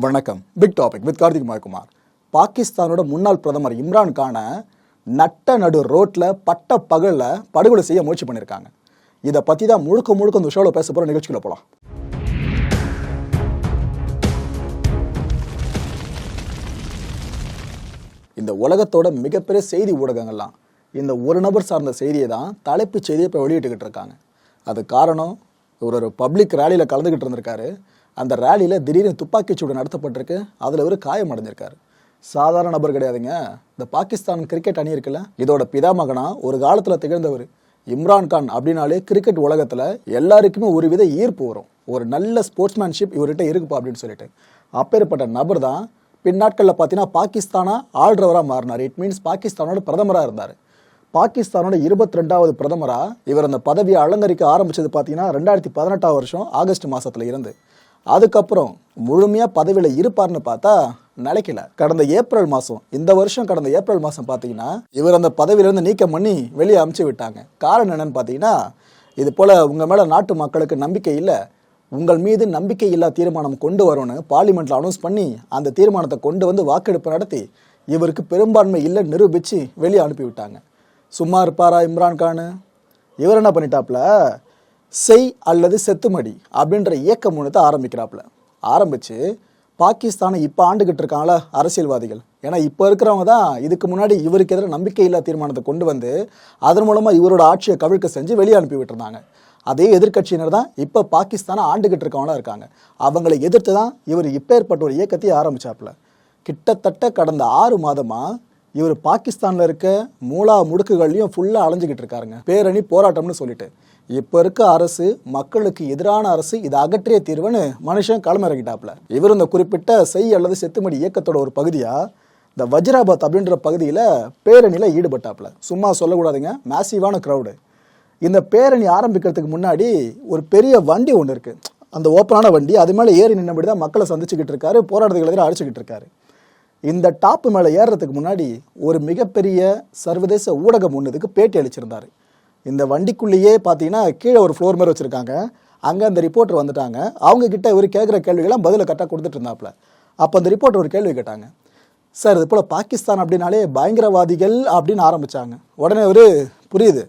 வணக்கம். Big topic with Karthik Mayakumar. பாகிஸ்தானோட முன்னாள் பிரதமர் இம்ரான் கானை நட்ட நடு ரோட்டில் பட்ட பகலில் படுகொலை செய்ய முயற்சி பண்ணியிருக்காங்க இதை பற்றி தான் முழுக்க முழுக்க இந்த ஷோவில் பேச போகிற நிகழ்ச்சிக்குள்ள போகலாம் இந்த உலகத்தோட மிகப்பெரிய செய்தி ஊடகங்கள்லாம் இந்த ஒரு நபர் சார்ந்த செய்தியை தான் தலைப்புச் செய்தியை இப்போ வெளியிட்டுக்கிட்டு இருக்காங்க. அது காரணம் இவர் ஒரு பப்ளிக் ரேலியில் கலந்துக்கிட்டு இருந்திருக்காரு. அந்த ரேலியில் திடீர்னு துப்பாக்கிச்சூடு நடத்தப்பட்டிருக்கு. அதில் இவர் காயம் அடைஞ்சிருக்காரு. சாதாரண நபர் கிடையாதுங்க. இந்த பாகிஸ்தான் கிரிக்கெட் அணி இருக்குல்ல இதோட பிதாமகனா ஒரு காலத்தில் திகழ்ந்தவர். இம்ரான் கான் அப்படின்னாலே கிரிக்கெட் உலகத்தில் எல்லாருக்குமே ஒரு வித ஈர்ப்பு வரும். ஒரு நல்ல ஸ்போர்ட்ஸ்மேன்ஷிப் இவர்கிட்ட இருக்குப்பா அப்படின்னு சொல்லிட்டு. அப்பேற்பட்ட நபர் தான் பின்னாட்களில் பார்த்தீங்கன்னா பாகிஸ்தானா ஆல்ரவராக மாறினார். இட் மீன்ஸ் பாகிஸ்தானோட பிரதமராக இருந்தார். பாகிஸ்தானோட இருபத்தி ரெண்டாவது பிரதமராக இவர் அந்த பதவியை அலங்கரிக்க ஆரம்பித்தது பார்த்தீங்கன்னா ரெண்டாயிரத்தி பதினெட்டாம் வருஷம் ஆகஸ்ட் மாதத்தில் இருந்து. அதுக்கப்புறம் முழுமையாக பதவியில் இருப்பார்னு பார்த்தா நிலைக்கல. கடந்த ஏப்ரல் மாதம் இந்த வருஷம் கடந்த ஏப்ரல் மாதம் பார்த்தீங்கன்னா இவர் அந்த பதவியிலேருந்து நீக்கம் பண்ணி வெளியே அமுச்சு விட்டாங்க. காரணம் என்னன்னு பார்த்தீங்கன்னா இது போல் உங்கள் மேலே நாட்டு மக்களுக்கு நம்பிக்கை இல்லை உங்கள் மீது நம்பிக்கை இல்லா தீர்மானம் கொண்டு வரும்னு பார்லிமெண்ட்டில் அனௌன்ஸ் பண்ணி அந்த தீர்மானத்தை கொண்டு வந்து வாக்கெடுப்பு நடத்தி இவருக்கு பெரும்பான்மை இல்லை நிரூபித்து வெளியே அனுப்பி விட்டாங்க. சும்மா இருப்பாரா இம்ரான் கான் இவர் என்ன பண்ணிட்டாப்ல செய் அல்லது செத்துமடி அப்படின்ற இயக்கம் ஒன்று ஆரம்பிக்கிறாப்புல. ஆரம்பிச்சு பாகிஸ்தானை இப்போ ஆண்டுகிட்டு இருக்காங்களா அரசியல்வாதிகள். ஏன்னா இப்போ இருக்கிறவங்க தான் இதுக்கு முன்னாடி இவருக்கு எதிராக நம்பிக்கை இல்லாத தீர்மானத்தை கொண்டு வந்து அதன் மூலமாக இவரோட ஆட்சியை கவிழ்க்க செஞ்சு வெளியே அனுப்பி விட்டுருந்தாங்க. அதே எதிர்க்கட்சியினர் தான் இப்போ பாகிஸ்தானை ஆண்டுகிட்டு இருக்கவங்களா இருக்காங்க. அவங்களை எதிர்த்து தான் இவர் இப்பேற்பட்ட ஒரு இயக்கத்தையே ஆரம்பிச்சாப்புல. கிட்டத்தட்ட கடந்த ஆறு மாதமாக இவர் பாகிஸ்தானில் இருக்க மூலா முடுக்குகள்லையும் ஃபுல்லாக அலைஞ்சிக்கிட்டு இருக்காருங்க. பேரணி போராட்டம்னு சொல்லிட்டு. இப்போ இருக்க அரசு மக்களுக்கு எதிரான அரசு இதை அகற்றிய தீர்வுன்னு மனுஷன் களமிறங்கிட்டாப்புல. இவர் இந்த குறிப்பிட்ட செய் அல்லது செத்துமடி இயக்கத்தோட ஒரு பகுதியா? இந்த வஜ்ராபாத் அப்படின்ற பகுதியில் பேரணியில் ஈடுபட்டாப்புல. சும்மா சொல்லக்கூடாதுங்க மேசிவான க்ரௌடு இந்த பேரணி ஆரம்பிக்கிறதுக்கு முன்னாடி ஒரு பெரிய வண்டி ஒன்று இருக்கு. அந்த ஓப்பனான வண்டி அது மேலே ஏறி நின்னபடி தான் மக்களை சந்திச்சுக்கிட்டு இருக்காரு போராட்டத்துக்கு எதிராக அடிச்சுக்கிட்டு இருக்காரு. இந்த டாப்பு மேலே ஏறுறதுக்கு முன்னாடி ஒரு மிகப்பெரிய சர்வதேச ஊடகம் ஒன்றுதுக்கு பேட்டி அளிச்சிருந்தாரு. இந்த வண்டிக்குள்ளேயே பார்த்தீங்கன்னா கீழே ஒரு ஃப்ளோர் மாதிரி வச்சுருக்காங்க. அங்கே அந்த ரிப்போர்ட்டர் வந்துட்டாங்க. அவங்க கிட்ட இவர் கேட்குற கேள்விகள்லாம் பதிலை கரெக்டாக கொடுத்துட்டு இருந்தாப்புல. அப்போ அந்த ரிப்போர்ட்டர் ஒரு கேள்வி கேட்டாங்க. சார் இது போல் பாகிஸ்தான் அப்படின்னாலே பயங்கரவாதிகள் அப்படின்னு ஆரம்பிச்சாங்க. உடனே ஒரு புரியுது.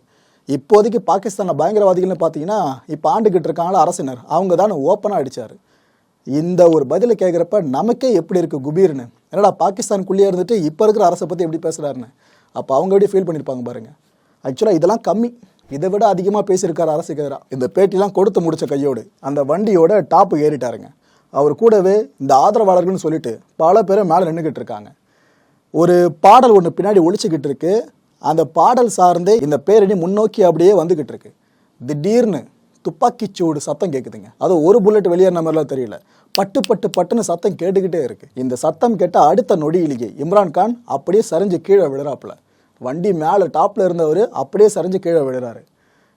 இப்போதைக்கு பாகிஸ்தானில் பயங்கரவாதிகள்னு பார்த்தீங்கன்னா இப்போ ஆண்டுகிட்டு இருக்காங்களா அரசினர். அவங்க தான் ஓப்பனாக அடித்தார் இந்த ஒரு பதிலை கேட்குறப்ப நமக்கே எப்படி இருக்கு குபீர்னு. என்னடா பாகிஸ்தானுக்குள்ளேயே இருந்துட்டு இப்போ இருக்கிற அரசை பற்றி எப்படி பேசுகிறாருன்னு அப்போ அவங்க எப்படி ஃபீல் பண்ணியிருப்பாங்க பாருங்க. ஆக்சுவலாக இதெல்லாம் கம்மி. இதை விட அதிகமாக பேசியிருக்காரு அரசுக்கு இந்த பேட்டிலாம் கொடுத்து முடித்த கையோடு அந்த வண்டியோட டாப்பு ஏறிட்டாருங்க. அவர் கூடவே இந்த ஆதரவாளர்கள்னு சொல்லிட்டு பல பேரும் மேலே நின்றுக்கிட்டு இருக்காங்க. ஒரு பாடல் ஒன்று பின்னாடி ஒழிச்சுக்கிட்டு இருக்கு. அந்த பாடல் சார்ந்தே இந்த பேரணி முன்னோக்கி அப்படியே வந்துக்கிட்டு இருக்கு. திடீர்னு துப்பாக்கிச்சூடு சத்தம் கேட்குதுங்க அது ஒரு புல்லட் வெளியேறின மாதிரிலாம் தெரியல. பட்டு பட்டு பட்டுன்னு சத்தம் கேட்டுக்கிட்டே இருக்கு. இந்த சத்தம் கேட்ட அடுத்த நொடியிலேயே இம்ரான் கான் அப்படியே சரிஞ்சு கீழே விழுறாப்புல. வண்டி மேலே டாப்ல இருந்தவர் அப்படியே சரிஞ்சு கீழே விழுறாரு.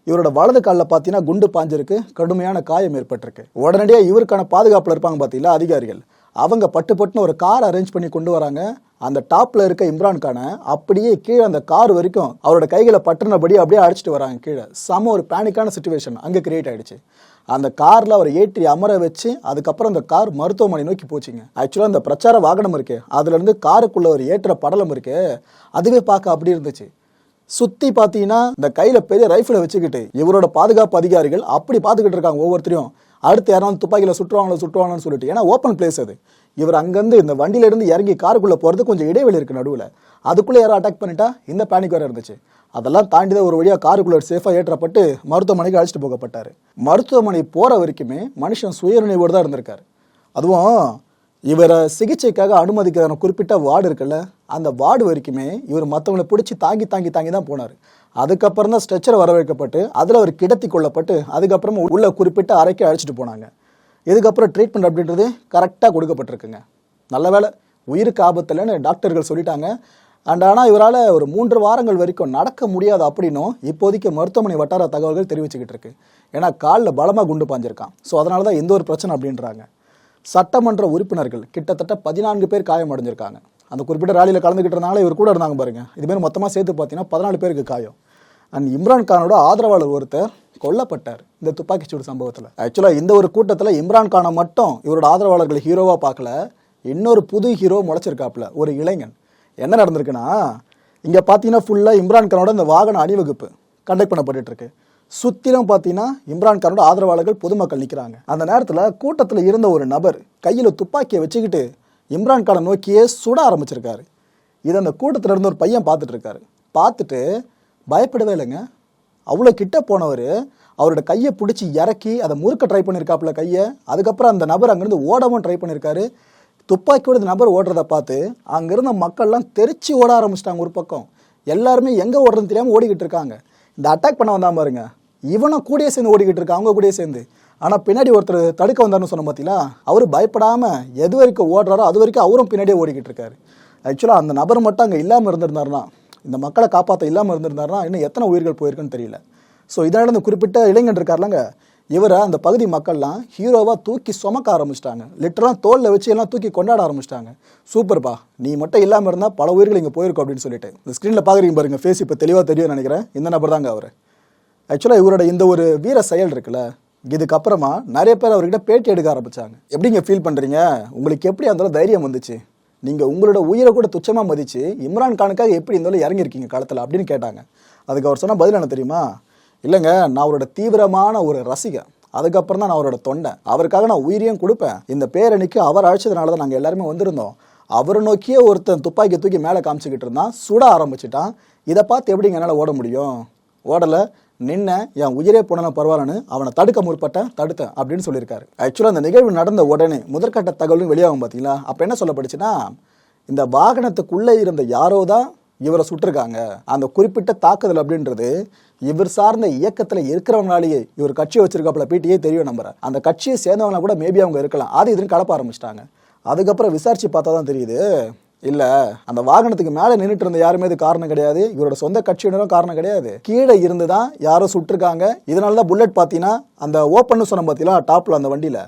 இவரோட வலது காலில் பார்த்தீங்கன்னா குண்டு பாஞ்சிருக்கு கடுமையான காயம் ஏற்பட்டிருக்கு. உடனடியாக இவருக்கான பாதுகாப்பில் இருப்பாங்க பார்த்தீங்களா அதிகாரிகள். அவங்க பட்டு பட்டுன்னு ஒரு கார் அரேஞ்ச் பண்ணி கொண்டு வராங்க. அந்த டாப்ல இருக்க இம்ரான் கானை அப்படியே கீழே அந்த கார் வரைக்கும் அவரோட கைகளை பட்டுனபடி அப்படியே அடிச்சிட்டு வராங்க கீழே. செம ஒரு பேனிக்கான சுச்சுவேஷன் அங்கே கிரியேட் ஆயிடுச்சு. அந்த கார்ல அவர் ஏற்றி அமர வச்சு அதுக்கப்புறம் அந்த கார் மருத்துவமனை நோக்கி போச்சுங்க. ஆக்சுவலாக அந்த பிரச்சார வாகனம் இருக்குது அதுல இருந்து காருக்குள்ள ஒரு ஏற்ற படலம் இருக்குது அதுவே பார்க்க அப்படி இருந்துச்சு. சுத்தி பார்த்தீங்கன்னா இந்த கையில பெரிய ரைஃபிளை வச்சுக்கிட்டு இவரோட பாதுகாப்பு அதிகாரிகள் அப்படி பார்த்துக்கிட்டு இருக்காங்க ஒவ்வொருத்தரையும். அடுத்து யாராவது துப்பாக்கியில சுற்றுவாங்களோ சுற்றுவாங்கன்னு சொல்லிட்டு. ஏன்னா ஓப்பன் பிளேஸ் அது. இவர் அங்கேருந்து இந்த வண்டியிலேருந்து இறங்கி காருக்குள்ளே போகிறது கொஞ்சம் இடைவெளி இருக்குது நடுவில். அதுக்குள்ளே யாரும் அட்டாக் பண்ணிட்டா இந்த பேனிக் வேறு இருந்துச்சு. அதெல்லாம் தாண்டி தான் ஒரு வழியாக காருக்குள்ளே சேஃபாக ஏற்றப்பட்டு மருத்துவமனைக்கு அழைச்சிட்டு போகப்பட்டார். மருத்துவமனை போகிற வரைக்குமே மனுஷன் சுயநினைவோடு தான் இருந்திருக்காரு. அதுவும் இவரை சிகிச்சைக்காக அனுமதிக்கிற குறிப்பிட்ட வார்டு இருக்குல்ல அந்த வார்டு வரைக்குமே இவர் மற்றவங்களை பிடிச்சி தாங்கி தாங்கி தாங்கி தான் போனார். அதுக்கப்புறம் தான் ஸ்ட்ரெச்சர் வரவேற்கப்பட்டு அதில் அவர் கிடத்தி கொள்ளப்பட்டு அதுக்கப்புறமா உள்ள குறிப்பிட்ட அறைக்கு அழைச்சிட்டு போனாங்க. இதுக்கப்புறம் ட்ரீட்மெண்ட் அப்படின்றது கரெக்டாக கொடுக்கப்பட்டிருக்குங்க. நல்ல வேளை உயிருக்கு ஆபத்தில்லைன்னு டாக்டர்கள் சொல்லிட்டாங்க. அண்ட் ஆனால் இவரால் ஒரு மூன்று வாரங்கள் வரைக்கும் நடக்க முடியாது அப்படின்னும் இப்போதைக்கு மருத்துவமனை வட்டார தகவல்கள் தெரிவிச்சுக்கிட்டு இருக்கு. ஏன்னா காலில் பலமாக குண்டு பாஞ்சிருக்கான். ஸோ அதனால தான் எந்த ஒரு பிரச்சனை அப்படின்றாங்க. சட்டமன்ற உறுப்பினர்கள் கிட்டத்தட்ட பதினான்கு பேர் காயம் அடைஞ்சிருக்காங்க. அந்த குறிப்பிட்ட ராலியில் கலந்துக்கிட்டனால இவர் கூட இருந்தாங்க பாருங்க. இதுமாரி மொத்தமாக சேர்த்து பார்த்தீங்கன்னா பதினாலு பேருக்கு காயம். அண்ட் இம்ரான் கானோட ஆதரவாளர் ஒருத்தர் கொல்லப்பட்டார் இந்த துப்பாக்கிச்சூடு சம்பவத்தில். ஆக்சுவலாக இந்த ஒரு கூட்டத்தில் இம்ரான் கானை மட்டும் இவரோட ஆதரவாளர்கள் ஹீரோவாக பார்க்கல. இன்னொரு புது ஹீரோ முளைச்சிருக்காப்புல ஒரு இளைஞன். என்ன நடந்திருக்குன்னா இங்கே பார்த்தீங்கன்னா ஃபுல்லாக இம்ரான் கானோட இந்த வாகன அணிவகுப்பு கண்டக்ட் பண்ணப்பட்டுட்டு இருக்கு சுத்திலும் பார்த்தீங்கன்னா இம்ரான் கானோட ஆதரவாளர்கள் பொதுமக்கள் நிற்கிறாங்க அந்த நேரத்தில் கூட்டத்தில் இருந்த ஒரு நபர் கையில் துப்பாக்கியை வச்சுக்கிட்டு இம்ரான் கானை நோக்கியே சுட ஆரம்பிச்சிருக்காரு. இதை அந்த கூட்டத்தில் இருந்த ஒரு பையன் பார்த்துட்டு இருக்காரு பார்த்துட்டு பயப்படவே இல்லைங்க. அவ்வளோ கிட்ட போனவர் அவரோட கையை பிடிச்சி இறக்கி அதை முறுக்க ட்ரை பண்ணியிருக்காப்புல கையை. அதுக்கப்புறம் அந்த நபர் அங்கேருந்து ஓடவும் ட்ரை பண்ணியிருக்காரு துப்பாக்கியோட இந்த நபர் ஓடுறத பார்த்து அங்கிருந்த மக்கள்லாம் தெரிச்சு ஓட ஆரம்பிச்சிட்டாங்க ஒரு பக்கம். எல்லாருமே எங்கே ஓடுறதுன்னு தெரியாமல் ஓடிக்கிட்டு இருக்காங்க. இந்த அட்டாக் பண்ண வந்தா பாருங்க. இவனும் கூடயே சேர்ந்து ஓடிக்கிட்டு இருக்கான் அவங்க கூடயே சேர்ந்து. ஆனால் பின்னாடி ஒருத்தர் தடுக்க வந்தார்னு சொன்ன பார்த்தீங்களா அவர் பயப்படாமல் எது வரைக்கும் ஓடுறாரோ அது வரைக்கும் அவரும் பின்னாடியே ஓடிக்கிட்டு இருக்காரு. ஆக்சுவலாக அந்த நபர் மட்டும் அங்கே இல்லாமல் இருந்திருந்தாருன்னா இந்த மக்களை காப்பாற்ற இல்லாமல் இருந்திருந்தாருன்னா இன்னும் எத்தனை உயிர்கள் போயிருக்குன்னு தெரியல. ஸோ இதனால் இந்த குறிப்பிட்ட இளைஞன் இருக்கார்லங்க இவரை அந்த பகுதி மக்கள்லாம் ஹீரோவாக தூக்கி சுமக்க ஆரம்பிச்சிட்டாங்க. லிட்டரலாக தோலில் வச்சு எல்லாம் தூக்கி கொண்டாட ஆரம்பிச்சிட்டாங்க. சூப்பர்ப்பா நீ மட்டும் இல்லாமல் இருந்தால் பல உயிர்கள் இங்கே போயிருக்கும் அப்படின்னு சொல்லிட்டு. இந்த ஸ்க்ரீனில் பார்க்குறீங்க பாருங்கள் ஃபேஸ் இப்போ தெளிவாக தெரியும் நினைக்கிறேன். இந்த நபர் தாங்க அவர். ஆக்சுவலாக இவரோட இந்த ஒரு வீர செயல் இருக்குல்ல இதுக்கப்புறமா நிறைய பேர் அவர்கிட்ட பேட்டி எடுக்க ஆரம்பிச்சாங்க. எப்படிங்க ஃபீல் பண்ணுறீங்க உங்களுக்கு எப்படி அந்த தைரியம் வந்துச்சு? நீங்கள் உங்களோட உயிரை கூட துச்சமாக மதித்து இம்ரான் கானுக்காக எப்படி இருந்தாலும் இறங்கியிருக்கீங்க காலத்தில் அப்படின்னு கேட்டாங்க. அதுக்கு அவர் சொன்ன பதில் என்ன தெரியுமா? இல்லைங்க நான் அவரோட தீவிரமான ஒரு ரசிகன். அதுக்கப்புறம் தான் நான் அவரோட தொண்டை அவருக்காக நான் உயிரையும் கொடுப்பேன். இந்த பேரணிக்கு அவர் அழைச்சதுனால தான் நாங்கள் எல்லாருமே வந்திருந்தோம். அவரை நோக்கியே ஒருத்தன் துப்பாக்கி தூக்கி மேலே காமிச்சிக்கிட்டு இருந்தான். சுட ஆரம்பிச்சிட்டான். இதை பார்த்து எப்படிங்க என்னால் ஓட முடியும்? ஓடலை. நின்ன என் உயிரே போனாலும் பரவாயில்லன்னு அவனை தடுக்க முற்பட்டேன் தடுத்தேன் அப்படின்னு சொல்லியிருக்காரு. ஆக்சுவலாக அந்த நிகழ்வு நடந்த உடனே முதற்கட்ட தகவலும் வெளியாகும் பார்த்தீங்களா அப்போ என்ன சொல்லப்படுச்சுன்னா இந்த வாகனத்துக்குள்ளே இருந்த யாரோ தான் இவரை சுட்டிருக்காங்க. அந்த குறிப்பிட்ட தாக்குதல் அப்படின்றது இவர் சார்ந்த இயக்கத்தில் இருக்கிறவங்களாலேயே இவர் கட்சி வச்சிருக்காப்புல பிடியே தெரியும் நம்புறேன். அந்த கட்சியை சேர்ந்தவங்கள கூட மேபி அவங்க இருக்கலாம். அது இதுன்னு கலப்ப ஆரம்பிச்சிட்டாங்க. அதுக்கப்புறம் விசாரிச்சு பார்த்தா தான் தெரியுது இல்லை அந்த வாகனத்துக்கு மேலே நின்றுட்டு இருந்த யாருமே இது காரணம் கிடையாது. இவரோட சொந்த கட்சியினரும் காரணம் கிடையாது. கீழே இருந்து தான் யாரோ சுட்டிருக்காங்க. இதனால தான் புல்லட் பார்த்தீங்கன்னா அந்த ஓப்பன்னு சொன்ன பார்த்தீங்களா டாப்பில் அந்த வண்டியில்.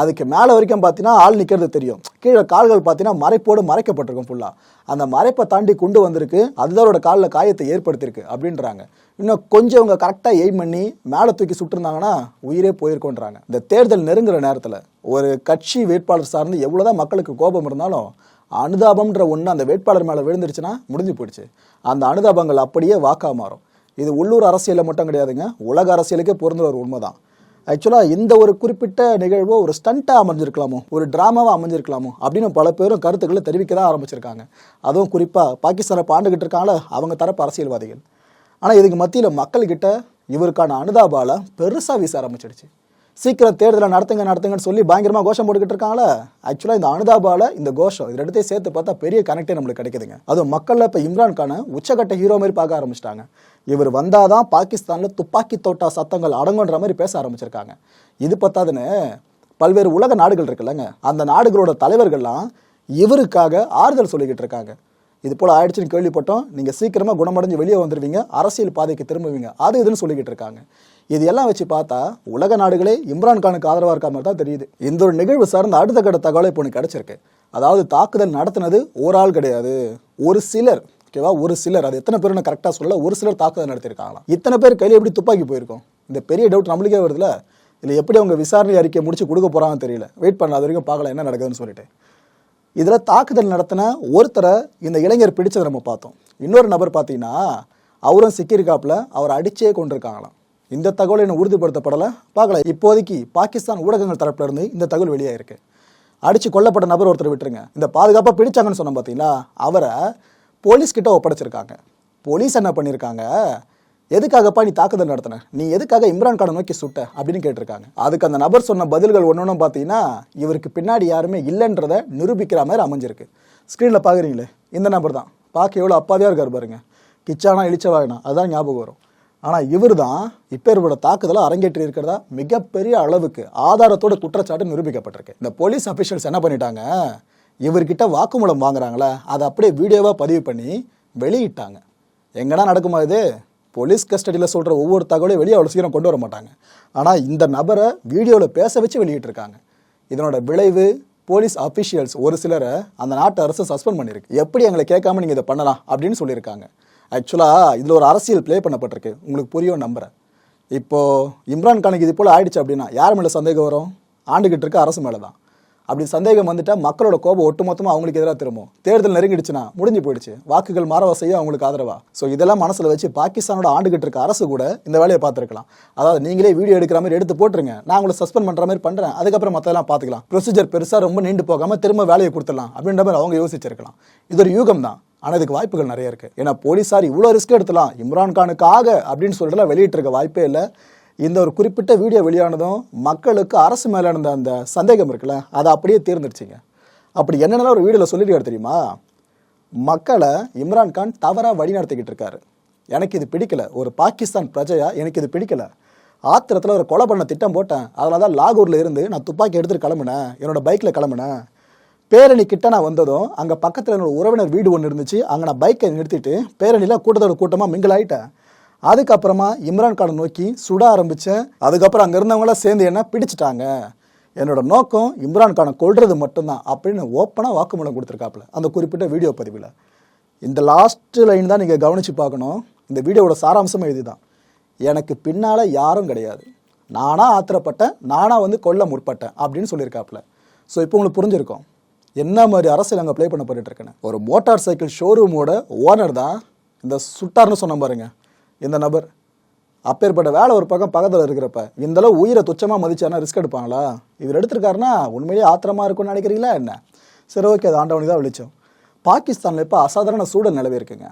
அதுக்கு மேலே வரைக்கும் பார்த்தீங்கன்னா ஆள் நிற்கிறது தெரியும். கீழே கால்கள் பார்த்தீங்கன்னா மறைப்போடு மறைக்கப்பட்டிருக்கும் ஃபுல்லாக அந்த மறைப்பை தாண்டி கொண்டு வந்திருக்கு. அதுதான் அவரோட காலில் காயத்தை ஏற்படுத்தியிருக்கு அப்படின்றாங்க. இன்னும் கொஞ்சம் அவங்க கரெக்டாக எய்ம் பண்ணி மேலே தூக்கி சுட்டிருந்தாங்கன்னா உயிரே போயிருக்கோன்றாங்க இந்த தேர்தல் நெருங்குற நேரத்தில் ஒரு கட்சி வேட்பாளர் சார்ந்து எவ்வளோதான் மக்களுக்கு கோபம் இருந்தாலும் அனுதாபம்ன்ற ஒன்று அந்த வேட்பாளர் மேலே விழுந்துருச்சுன்னா முடிஞ்சு போயிடுச்சு. அந்த அனுதாபங்கள் அப்படியே வாக்கா மாறும். இது உள்ளூர் அரசியலில் மட்டும் கிடையாதுங்க. உலக அரசியலுக்கே பொருந்த ஒரு உண்மைதான். ஆக்சுவலாக இந்த ஒரு குறிப்பிட்ட நிகழ்வோ ஒரு ஸ்டண்ட்டாக அமைஞ்சிருக்கலாமோ ஒரு ட்ராமாவாக அமைஞ்சிருக்கலாமோ அப்படின்னு பல பேரும் கருத்துக்களை தெரிவிக்க தான் ஆரம்பிச்சிருக்காங்க. அதுவும் குறிப்பாக பாகிஸ்தானை பாண்டுகிட்டு இருக்காங்களே அவங்க தரப்பு அரசியல்வாதிகள். ஆனால் இதுக்கு மத்தியில் மக்கள்கிட்ட இவருக்கான அனுதாபால பெருசாக வீச ஆரம்பிச்சிடுச்சு. சீக்கிரம் தேர்தலை நடத்துங்க நடத்துங்கன்னு சொல்லி பயங்கரமாக கோஷம் போட்டுக்கிட்டு இருக்காங்களா. ஆக்சுவலாக இந்த அனுதாபால இந்த கோஷம் இது ரெண்டுத்தையும் சேர்த்து பார்த்தா பெரிய கனெக்டே நம்மளுக்கு கிடைக்குதுங்க. அதுவும் மக்களில் இப்போ இம்ரான் கானை உச்சகட்ட ஹீரோ மாதிரி பார்க்க ஆரம்பிச்சிட்டாங்க. இவர் வந்தாதான் பாகிஸ்தானில் துப்பாக்கி தோட்டா சத்தங்கள் அடங்குன்ற மாதிரி பேச ஆரம்பிச்சிருக்காங்க. இது பத்தாதுன்னு பல்வேறு உலக நாடுகள் இருக்குல்லங்க. அந்த நாடுகளோட தலைவர்கள்லாம் இவருக்காக ஆறுதல் சொல்லிக்கிட்டு இருக்காங்க. இது போல் ஆயிடுச்சுன்னு கேள்விப்பட்டோம். நீங்கள் சீக்கிரமாக குணமடைஞ்சு வெளியே வந்துடுவீங்க அரசியல் பாதைக்கு திரும்புவீங்க. அது இதுன்னு சொல்லிக்கிட்டு இருக்காங்க. இது எல்லாம் வச்சு பார்த்தா உலக நாடுகளே இம்ரான்கானுக்கு ஆதரவாக இருக்க மாதிரி தான் தெரியுது. இந்த ஒரு நிகழ்வு சார்ந்த அடுத்த கட்ட தகவலை இப்போ எனக்கு கிடச்சிருக்கு. அதாவது தாக்குதல் நடத்தினது ஒரு ஆள் கிடையாது. ஒரு சிலர் ஓகேவா ஒரு சிலர். அது எத்தனை பேர் கரெக்டாக சொல்லல. ஒரு சிலர் தாக்குதல் நடத்திருக்காங்களாம் இத்தனை பேர் கையில் எப்படி துப்பாக்கி போயிருக்கும்? இந்த பெரிய டவுட் நம்மளுக்கே வருதுல. இல்லை எப்படி அவங்க விசாரணை அறிக்கை முடிச்சு கொடுக்க போகிறாங்கன்னு தெரியல. வெயிட் பண்ண அது வரைக்கும் பார்க்கலாம் என்ன நடக்குதுன்னு சொல்லிட்டு. இதில் தாக்குதல் நடத்தின ஒருத்தரை இந்த இளைஞர் பிடிச்சதை நம்ம பார்த்தோம். இன்னொரு நபர் பார்த்தீங்கன்னா அவரும் சிக்கியிருக்காப்புல. அவர் அடிச்சே கொண்டிருக்காங்களாம். இந்த தகவல் என்ன உறுதிப்படுத்தப்படலை. பார்க்கல. இப்போதைக்கு பாகிஸ்தான் ஊடகங்கள் தரப்பிலிருந்து இந்த தகவல் வெளியாயிருக்கு. அடித்து கொல்லப்பட்ட நபர் ஒருத்தர் விட்டுருங்க. இந்த பாதுகாப்பாக பிடிச்சாங்கன்னு சொன்னோம் பார்த்தீங்களா அவரை போலீஸ்கிட்ட ஒப்படைச்சிருக்காங்க. போலீஸ் என்ன பண்ணியிருக்காங்க எதுக்காகப்பா நீ தாக்குதல் நடத்தின? நீ எதுக்காக இம்ரான் கானை நோக்கி சுட்ட? அப்படின்னு கேட்டிருக்காங்க. அதுக்கு அந்த நபர் சொன்ன பதில்கள் ஒன்று பார்த்தீங்கன்னா இவருக்கு பின்னாடி யாருமே இல்லைன்றதை நிரூபிக்கிற மாதிரி அமைஞ்சிருக்கு. ஸ்க்ரீனில் பார்க்குறீங்களே இந்த நபர் தான். பார்க்க எவ்வளோ அப்பாவியாக இருக்கார் பாருங்க. கிச்சானா இழிச்சவாயினா? அதுதான் ஞாபகம் வரும். ஆனால் இவர் தான் இப்பேரோட தாக்குதலை அரங்கேற்றி இருக்கிறதா மிகப்பெரிய அளவுக்கு ஆதாரத்தோட குற்றச்சாட்டு நிரூபிக்கப்பட்டிருக்கு. இந்த போலீஸ் அஃபிஷியல்ஸ் என்ன பண்ணிட்டாங்க? இவர்கிட்ட வாக்குமூலம் வாங்குறாங்களே அதை அப்படியே வீடியோவாக பதிவு பண்ணி வெளியிட்டாங்க. எங்கன்னா நடக்குமா இது? போலீஸ் கஸ்டடியில் சொல்கிற ஒவ்வொரு தகவலையும் வெளியே அவ்வளோ சீக்கிரம் கொண்டு வர மாட்டாங்க. ஆனால் இந்த நபரை வீடியோவில் பேச வச்சு வெளியிட்டிருக்காங்க. இதனோட விளைவு போலீஸ் அஃபிஷியல்ஸ் ஒரு சிலரை அந்த நாட்டு அரசு சஸ்பெண்ட் பண்ணியிருக்கு. எப்படி எங்களை கேட்காம நீங்கள் இதை பண்ணலாம் அப்படின்னு சொல்லியிருக்காங்க. ஆக்சுவலாக இதில் ஒரு அரசியல் ப்ளே பண்ணப்பட்டிருக்கு. உங்களுக்கு புரியும் நம்புகிறேன் இப்போது இம்ரான் கானுக்கு இது போல் ஆயிடுச்சு அப்படின்னா யார் மேலே சந்தேகம் வரும்? ஆண்டுகிட்டு இருக்க அரசு மேலே தான் அப்படி சந்தேகம் வந்துட்டால் மக்களோட கோபம் ஒட்டுமொத்தமாக அவங்களுக்கு எதிராக திரும்பும். தேர்தல் நெருங்கிடுச்சுன்னா முடிஞ்சு போயிடுச்சு. வாக்குகள் மாறவா செய்ய அவங்களுக்கு ஆதரவா? ஸோ இதெல்லாம் மனசில் வச்சு பாகிஸ்தானோட ஆண்டுகிட்டு இருக்க அரசு கூட இந்த வேலையை பார்த்துருக்கலாம். அதாவது நீங்களே வீடியோ எடுக்கிற மாதிரி எடுத்து போட்டுருங்க. நான் உங்களை சஸ்பெண்ட் பண்ணுற மாதிரி பண்ணுறேன் அதுக்கப்புறம் மற்றெல்லாம் பார்த்துக்கலாம். ப்ரொசீஜர் பெருசாக ரொம்ப நீண்டு போகாமல் திரும்ப வேலையை கொடுத்துடலாம் அப்படின்ற மாதிரி அவங்க யோசிச்சிருக்கலாம். இது ஒரு யூகம் தான் ஆனால் இதுக்கு வாய்ப்புகள் நிறைய இருக்கு. ஏன்னா போலீஸார் இவ்வளோ ரிஸ்க் எடுத்தலாம். இம்ரான்கானுக்காக அப்படின்னு சொல்லிட்டு வெளியிட்டிருக்க வாய்ப்பே இல்லை. இந்த ஒரு குறிப்பிட்ட வீடியோ வெளியானதும் மக்களுக்கு அரசு மேலே இருந்த அந்த சந்தேகம் இருக்குல்ல அதை அப்படியே தீர்ந்துடுச்சிங்க அப்படி என்னென்னலாம் ஒரு வீடியோவில் சொல்லிட்டு தெரியுமா? மக்களை இம்ரான்கான் தவறாக வழிநடத்திக்கிட்டு இருக்காரு. எனக்கு இது பிடிக்கல. ஒரு பாகிஸ்தான் பிரஜையா? எனக்கு இது பிடிக்கல. ஆத்திரத்தில் ஒரு கொலை பண்ண திட்டம் போட்டேன். அதில் தான் லாகூரில் இருந்து நான் துப்பாக்கி எடுத்துட்டு கிளம்புனேன். என்னோட பைக்கில் கிளம்புனேன். பேரணி கிட்ட நான் வந்ததும் அங்கே பக்கத்தில் என்னோட உறவினர் வீடு ஒன்று இருந்துச்சு. அங்கே நான் பைக்கை நிறுத்திட்டு பேரணியில் கூட்டத்தோட கூட்டமாக மிங்கிள் ஆயிட்டேன். அதுக்கப்புறமா இம்ரான் கானை நோக்கி சுட ஆரம்பித்தேன் அதுக்கப்புறம் அங்கே இருந்தவங்களாம் சேர்ந்து என்ன பிடிச்சிட்டாங்க. என்னோட நோக்கம் இம்ரான் கானை கொல்றது மட்டும்தான் அப்படின்னு ஓப்பனாக வாக்குமூலம் கொடுத்துருக்காப்புல அந்த குறிப்பிட்ட வீடியோ பதிவில். இந்த லாஸ்ட் லைன் தான் நீங்கள் கவனித்து பார்க்கணும். இந்த வீடியோவோட சாராம்சமே இதுதான். எனக்கு பின்னால் யாரும் கிடையாது. நானாக ஆத்திரப்பட்டேன் நானாக வந்து கொல்ல முற்பட்டேன் அப்படின்னு சொல்லியிருக்காப்புல. ஸோ இப்போ உங்களுக்கு புரிஞ்சிருக்கோம். என்ன மாதிரி அரசியல் அங்கே ப்ளே பண்ண போயிட்டு இருக்கேன்னு. ஒரு மோட்டார் சைக்கிள் ஷோரூமோட ஓனர் தான் இந்த சுட்டார்னு சொன்ன பாருங்க. இந்த நபர். அப்பேற்பட்ட வேலை ஒரு பக்கம் பக்கத்தில் இருக்கிறப்ப இந்த அளவு உயிரை துச்சமாக மதிச்சானா ரிஸ்க் எடுப்பாங்களா? இவர் எடுத்திருக்காருன்னா உண்மையிலேயே ஆத்திரமா இருக்கும்னு நினைக்கிறீங்களா என்ன? சரி ஓகே அது ஆண்டவனுக்கு தான் விழிச்சோம் பாகிஸ்தானில் இப்போ அசாதாரண சூழல் நிலவி இருக்குங்க.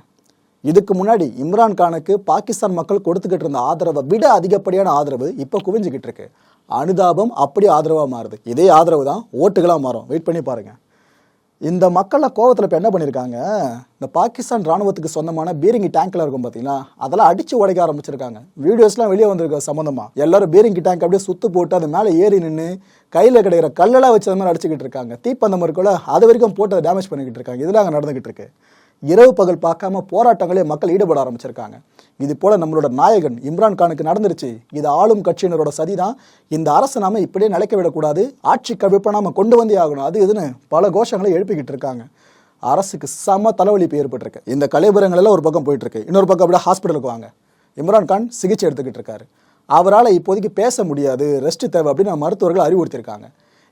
இதுக்கு முன்னாடி இம்ரான் கானுக்கு பாகிஸ்தான் மக்கள் கொடுத்துக்கிட்டு இருந்த ஆதரவை விட அதிகப்படியான ஆதரவு இப்போ குவிஞ்சுக்கிட்டு இருக்கு. அனுதாபம் அப்படி ஆதரவாக மாறுது. இதே ஆதரவு தான் ஓட்டுகளாக மாறும். வெயிட் பண்ணி பாருங்கள் இந்த மக்களை கோவத்தில் இப்போ என்ன பண்ணியிருக்காங்க இந்த பாகிஸ்தான் ராணுவத்துக்கு சொந்தமான பீரிங்கி டேங்க்ல இருக்கும் பார்த்தீங்களா அதெல்லாம் அடிச்சு உடைக்க ஆரம்பிச்சிருக்காங்க. வீடியோஸ்லாம் வெளியே வந்திருக்க சம்மந்தமாக எல்லாரும் பீரிங்கி டேங்க் அப்படியே சுத்து போட்டு அது மேலே ஏறி நின்று கையில் கிடைக்கிற கல்லெல்லாம் வச்சு அது மாதிரி அடிச்சுக்கிட்டு இருக்காங்க. தீப்பந்தம் இருக்குல்ல அது வரைக்கும் போட்டு அதை டேமேஜ் பண்ணிக்கிட்டு இருக்காங்க. இதெல்லாம் அங்கே நடந்துகிட்டு இருக்கு. இரவு பகல் பார்க்காம போராட்டங்களே மக்கள் ஈடுபட ஆரம்பிச்சிருக்காங்க. இது போல நம்மளோட நாயகன் இம்ரான் கானுக்கு நடந்துருச்சு. இது ஆளும் கட்சியினரோட சதிதான். இந்த அரசு நாம இப்படியே நிலைக்க விடக்கூடாது. ஆட்சி கவிப்பை நாம கொண்டு வந்தே ஆகணும். அது இதுன்னு பல கோஷங்களை எழுப்பிக்கிட்டு இருக்காங்க. அரசுக்கு செம தலைவலிப்பு ஏற்பட்டிருக்கு. இந்த கலைபுரங்கள் எல்லாம் ஒரு பக்கம் போயிட்டு இருக்கு இன்னொரு பக்கம் அப்படியே ஹாஸ்பிட்டலுக்கு வாங்க. இம்ரான் கான் சிகிச்சை எடுத்துக்கிட்டு இருக்காரு. அவரால் இப்போதைக்கு பேச முடியாது. ரெஸ்ட் தேவை அப்படின்னு மருத்துவர்கள் அறிவுறுத்தியிருக்காங்க.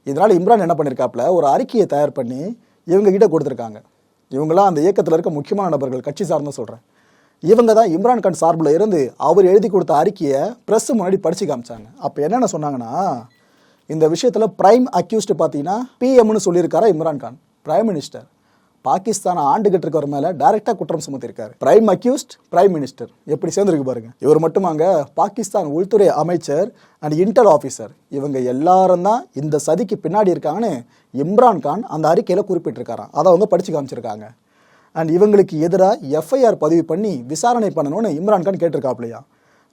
இதனால் இம்ரான் என்ன பண்ணியிருக்காப்புல ஒரு அறிக்கையை தயார் பண்ணி இவங்க கிட்ட கொடுத்துருக்காங்க. இவங்களாம் அந்த இயக்கத்தில் இருக்க முக்கியமான நபர்கள் கட்சி சார்ந்து சொல்கிறேன் இவங்க தான் இம்ரான் கான் சார்பில் இருந்து அவர் எழுதி கொடுத்த அறிக்கையை ப்ரெஸ் முன்னாடி படித்து காமிச்சாங்க. அப்போ என்னென்ன சொன்னாங்கன்னா இந்த விஷயத்தில் ப்ரைம் அக்யூஸ்டு பார்த்தீங்கன்னா பிஎம்னு சொல்லியிருக்காரா இம்ரான் கான்? பிரைம் மினிஸ்டர் பாகிஸ்தானை ஆண்டுகிட்டு இருக்கிற மேல டைரக்டா குற்றம் சுமத்திருக்காரு. பிரைம் அக்யூஸ்ட் பிரைம் மினிஸ்டர் எப்படி சேர்ந்துருக்கு பாருங்க. இவர் மட்டுமாங்க பாகிஸ்தான் உள்துறை அமைச்சர் அண்ட் இன்டர் ஆஃபீஸர் இவங்க எல்லாரும் தான் இந்த சதிக்கு பின்னாடி இருக்காங்கன்னு இம்ரான் கான் அந்த அறிக்கையில குறிப்பிட்டிருக்காராம். அதை அவங்க படிச்சு காமிச்சிருக்காங்க. அண்ட் இவங்களுக்கு எதிராக எஃப்ஐஆர் பதிவு பண்ணி விசாரணை பண்ணணும்னு இம்ரான் கான் கேட்டிருக்காப்லையா.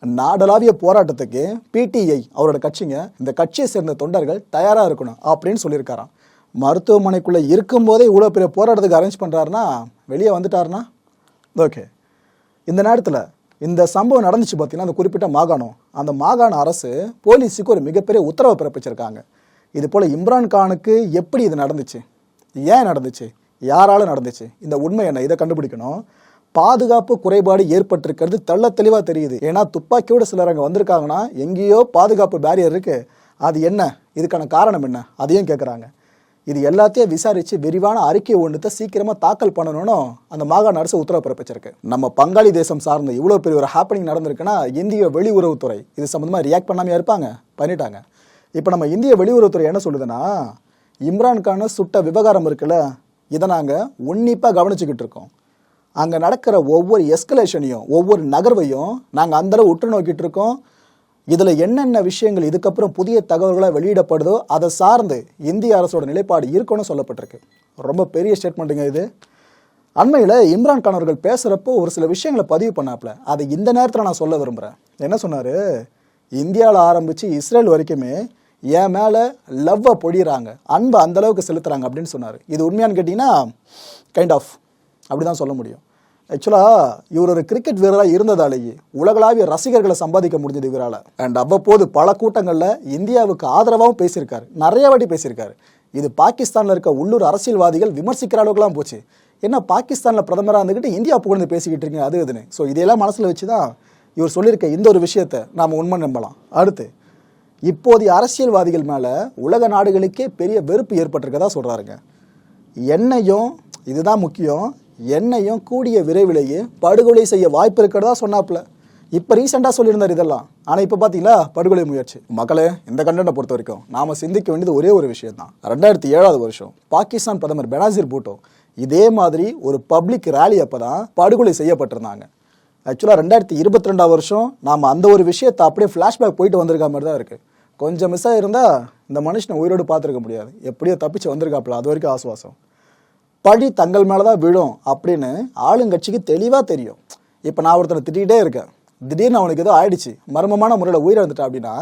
நாடளாவிய போராட்டத்துக்கு பிடிஐ அவரோட கட்சிங்க இந்த கட்சியை சேர்ந்த தொண்டர்கள் தயாராக இருக்கணும் அப்படின்னு சொல்லியிருக்காராம். மருத்துவமனைக்குள்ளே இருக்கும்போதே இவ்வளோ பெரிய போராட்டத்துக்கு அரேஞ்ச் பண்ணுறாருன்னா வெளியே வந்துட்டாருனா ஓகே இந்த நேரத்தில் இந்த சம்பவம் நடந்துச்சு பார்த்தீங்கன்னா அந்த குறிப்பிட்ட மாகாணம். அந்த மாகாண அரசு போலீஸுக்கு ஒரு மிகப்பெரிய உத்தரவை பிறப்பிச்சிருக்காங்க. இது போல் இம்ரான் கானுக்கு எப்படி இது நடந்துச்சு? ஏன் நடந்துச்சு? யாரால நடந்துச்சு? இந்த உண்மை என்ன? இதை கண்டுபிடிக்கணும். பாதுகாப்பு குறைபாடு ஏற்பட்டிருக்கிறது தெள்ள தெளிவாக தெரியுது. ஏன்னா துப்பாக்கியோட சிலர் அங்கே வந்திருக்காங்கன்னா எங்கேயோ பாதுகாப்பு பேரியர் இருக்குது அது என்ன? இதுக்கான காரணம் என்ன? அதையும் கேட்குறாங்க இது எல்லாத்தையும் விசாரிச்சு விரிவான அறிக்கை ஒன்றுத்தை சீக்கிரமா தாக்கல் பண்ணணும்னு அந்த மாகாண அரசு உத்தரவு பிறப்பிச்சிருக்கு. நம்ம பங்காளி தேசம் சார்ந்த இவ்வளோ பெரிய ஒரு ஹாப்பனிங் நடந்திருக்குன்னா இந்திய வெளியுறவுத்துறை இது சம்மந்தமாக ரியாக்ட் பண்ணாமையா இருப்பாங்க? பண்ணிட்டாங்க. இப்போ நம்ம இந்திய வெளியுறவுத்துறை என்ன சொல்லுதுன்னா இம்ரான்கான சுட்ட விவகாரம் இருக்குல்ல இதை நாங்கள் உன்னிப்பாக கவனிச்சுக்கிட்டு இருக்கோம். அங்கே நடக்கிற ஒவ்வொரு எஸ்கலேஷனையும் ஒவ்வொரு நகர்வையும் நாங்கள் அந்தளவு உற்று நோக்கிட்டு இருக்கோம். இதில் என்னென்ன விஷயங்கள் இதுக்கப்புறம் புதிய தகவல்களாக வெளியிடப்படுதோ அதை சார்ந்து இந்திய அரசோட நிலைப்பாடு இருக்குன்னு சொல்லப்பட்டிருக்கு. ரொம்ப பெரிய ஸ்டேட்மெண்ட்டுங்க இது. அண்மையில் இம்ரான் கான் அவர்கள் பேசுகிறப்போ ஒரு சில விஷயங்களை பதிவு பண்ணாப்புல. அதை இந்த நேரத்தில் நான் சொல்ல விரும்புகிறேன் என்ன சொன்னார்? இந்தியாவில் ஆரம்பித்து இஸ்ரேல் வரைக்குமே என் மேலே லவ்வை பொழிகிறாங்க அன்பை அந்த அளவுக்கு அப்படின்னு சொன்னார். இது உண்மையான்னு கேட்டிங்கன்னா கைண்ட் ஆஃப் அப்படி தான் சொல்ல முடியும். ஆக்சுவலாக இவர் ஒரு கிரிக்கெட் வீரராக இருந்ததாலேயே உலகளாவிய ரசிகர்களை சம்பாதிக்க முடிஞ்சது இவரால். அண்ட் அவ்வப்போது பல கூட்டங்களில் இந்தியாவுக்கு ஆதரவாகவும் பேசியிருக்காரு. நிறைய வாட்டி பேசியிருக்காரு. இது பாகிஸ்தானில் இருக்க உள்ளூர் அரசியல்வாதிகள் விமர்சிக்கிற அளவுக்குலாம் போச்சு. என்ன பாகிஸ்தானில் பிரதமராக இருந்துக்கிட்டு இந்தியா புகழ்ந்து பேசிக்கிட்டு இருக்கீங்க அது இதுன்னு ஸோ இதையெல்லாம் மனசில் வச்சு தான் இவர் சொல்லியிருக்க இந்த ஒரு விஷயத்தை நாம் உண்மை நம்பலாம். அடுத்து இப்போதைய அரசியல்வாதிகள் மேலே உலக நாடுகளுக்கே பெரிய வெறுப்பு ஏற்பட்டிருக்கதா சொல்கிறாருங்க என்னையும் இதுதான் முக்கியம் என்னையும் கூடிய விரைவிலேயே படுகொலை செய்ய வாய்ப்பு இருக்கிறதா சொன்னாப்புல. இப்போ ரீசெண்டாக சொல்லியிருந்தார் இதெல்லாம். ஆனால் இப்போ பார்த்தீங்களா படுகொலை முயற்சி. மக்களே இந்த கண்டனை பொறுத்த வரைக்கும் நாம் சிந்திக்க வேண்டியது ஒரே ஒரு விஷயம் தான் ரெண்டாயிரத்தி ஏழாவது வருஷம் பாகிஸ்தான் பிரதமர் பெனாசிர் பூட்டோ இதே மாதிரி ஒரு பப்ளிக் ரேலி அப்போ தான் படுகொலை செய்யப்பட்டிருந்தாங்க. ஆக்சுவலாக ரெண்டாயிரத்தி இருபத்தி ரெண்டாம் வருஷம் நாம் அந்த ஒரு விஷயத்தை அப்படியே ஃப்ளாஷ்பேக் போயிட்டு வந்திருக்க மாதிரி தான் இருக்குது கொஞ்சம் மிஸ் ஆகிருந்தால் இந்த மனுஷனை உயிரோடு பார்த்துருக்க முடியாது. எப்படியோ தப்பிச்சு வந்திருக்காப்புல. அது வரைக்கும் ஆசுவாசம். பழி தங்கள் மேலே தான் விழும் அப்படின்னு ஆளுங்கட்சிக்கு தெளிவாக தெரியும். இப்போ நான் ஒருத்தனை திட்டிகிட்டே இருக்கேன். திடீர்னு அவனுக்கு ஏதோ ஆயிடுச்சு. மர்மமான முறையில் உயிரிழந்துட்டா அப்படின்னா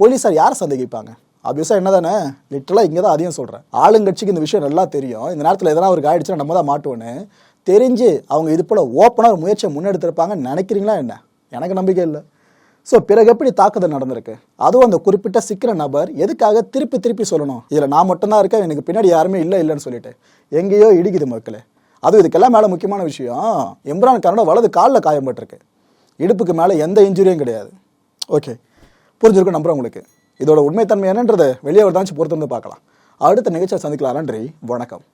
போலீஸார் யாரை சந்தேகிப்பாங்க? அபியூஸாக என்ன தானே லிட்டலாக இங்கே தான் அதையும் சொல்கிறேன் ஆளுங்கட்சிக்கு இந்த விஷயம் நல்லா தெரியும். இந்த நேரத்தில் எதனா அவருக்கு ஆயிடுச்சுன்னா நம்ம தான் மாட்டுவோன்னு தெரிஞ்சு அவங்க இது போல் ஓப்பனாக ஒரு முயற்சியை முன்னெடுத்திருப்பாங்கன்னு நினைக்கிறீங்களா என்ன? எனக்கு நம்பிக்கை இல்லை. ஸோ பிறகு எப்படி தாக்குதல் நடந்திருக்கு? அதுவும் அந்த குறிப்பிட்ட சிக்கிற நபர் எதுக்காக திருப்பி திருப்பி சொல்லணும்? இதில் நான் மட்டும்தான் இருக்கேன் எனக்கு பின்னாடி யாருமே இல்லை இல்லைன்னு சொல்லிட்டு. எங்கேயோ இடிக்குது மக்களே. அதுவும் இதுக்கெல்லாம் மேலே முக்கியமான விஷயம் இம்ரான் கானோட வலது காலில் காயம்பட்டிருக்கு. இடுப்புக்கு மேலே எந்த இன்ஜுரியும் கிடையாது. ஓகே புரிஞ்சிருக்கும் நம்புறேன் உங்களுக்கு. இதோட உண்மைத்தன்மை என்னன்றது வெளியே ஒரு பொறுத்து வந்து பார்க்கலாம். அடுத்த நிகழ்ச்சியை சந்திக்கலாம். நன்றி வணக்கம்.